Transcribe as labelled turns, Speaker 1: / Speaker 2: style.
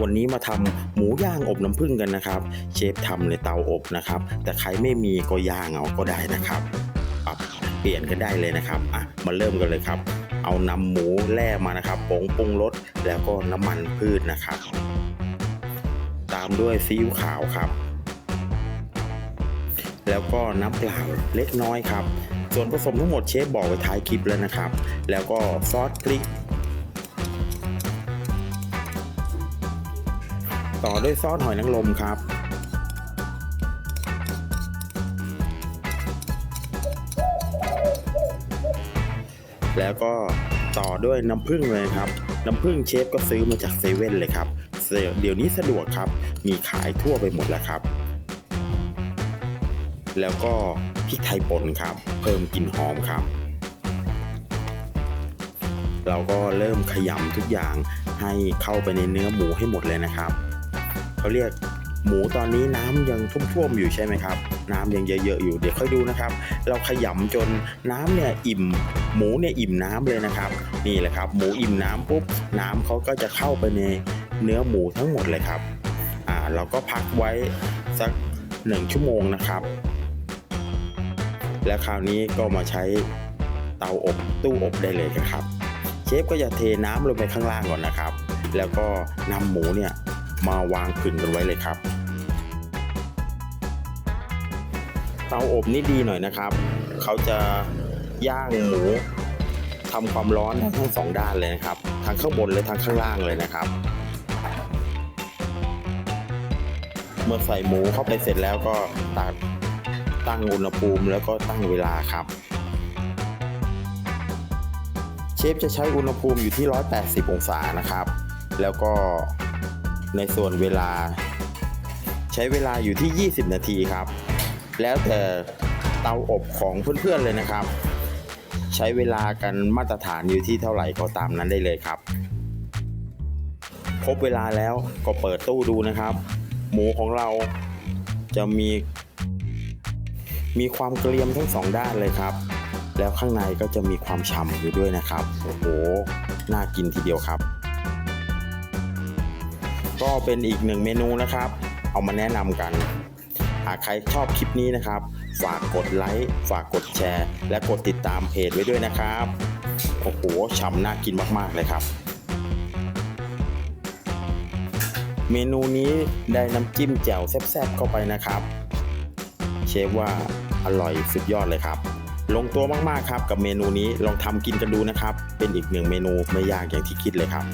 Speaker 1: วันนี้มาทำหมูย่างอบน้ำผึ้งกันนะครับ เชฟทำในเตาอบนะครับ แต่ใครไม่มีก็ย่างเอาก็ได้นะครับปรับเปลี่ยนกันได้เลยนะครับอะมาเริ่มกันเลยครับ เอานำหมูแล่มานะครับผงปรุงรสแล้วก็น้ำมันพืชนะครับ ตามด้วยซีอิ๊วขาวครับ แล้วก็น้ำเปล่าเล็กน้อยครับ ส่วนผสมทั้งหมดเชฟบอกไว้ท้ายคลิปแล้วนะครับ แล้วก็ซอสพริก ต่อด้วยซอสหอยนางรมครับ แล้วก็ต่อด้วยน้ำผึ้งเลยครับ น้ำผึ้งเชฟก็ซื้อมาจากเซเว่นเลยครับ เดี๋ยวนี้สะดวกครับ มีขายทั่วไปหมดแล้วครับ แล้วก็พริกไทยป่นครับ เพิ่มกลิ่นหอมครับ เราก็เริ่มขยำทุกอย่างให้เข้าไปในเนื้อหมูให้หมดเลยนะครับ เขาเรียกหมูตอนนี้น้ำยังท่วมๆอยู่ใช่ไหมครับ น้ำยังเยอะๆอยู่เดี๋ยวค่อยดูนะครับ เราขยำจนน้ำเนี่ยอิ่ม หมูเนี่ยอิ่มน้ำเลยนะครับ นี่แหละครับ หมูอิ่มน้ำปุ๊บน้ำเขาก็จะเข้าไปในเนื้อหมูทั้งหมดเลยครับอ่าเราก็พักไว้สักหนึ่งชั่วโมงนะครับ แล้วคราวนี้ก็มาใช้เตาอบตู้อบได้เลยครับ เชฟก็จะเทน้ำลงไปข้างล่างก่อนนะครับ แล้วก็นำหมูเนี่ย มาวางผึ่งกันไว้เลยครับ เตาอบนี่ดีหน่อยนะครับ เขาจะย่างหมูทำความร้อนได้ทั้งสองด้านเลยนะครับทั้งข้างบนและทั้งข้างล่างเลยนะครับ เมื่อใส่หมูเข้าไปเสร็จแล้วก็ตักตั้งอุณหภูมิแล้วก็ตั้งเวลาครับ เชฟจะใช้อุณหภูมิอยู่ที่ 180 องศานะครับ แล้วก็ ในส่วนเวลา ใช้เวลาอยู่ที่ 20 นาทีครับ แล้วแต่เตาอบของเพื่อนๆเลยนะครับ ใช้เวลากันมาตรฐานอยู่ที่เท่าไหร่ก็ตามนั้นได้เลยครับ ครบเวลาแล้วก็เปิดตู้ดูนะครับ หมูของเราจะมี มีความเกรียมทั้งสองด้านเลยครับ แล้วข้างในก็จะมีความฉ่ำอยู่ด้วยนะครับโอ้โหน่ากินทีเดียวครับ ก็เป็นอีกหนึ่งเมนูนะครับ เอามาแนะนำกัน หากใครชอบคลิปนี้นะครับ ฝากกดไลค์ฝากกดแชร์ และกดติดตามเพจไว้ด้วยนะครับโอ้โหฉ่ำน่ากินมากๆเลยครับ เมนูนี้ได้น้ำจิ้มแจ่วแซ่บๆเข้าไปนะครับ เชฟว่าอร่อยสุดยอดเลยครับลงตัวมากๆครับกับเมนูนี้ลองทำกินกันดูนะครับ เป็นอีกหนึ่งเมนูไม่ยากอย่างที่คิดเลยครับ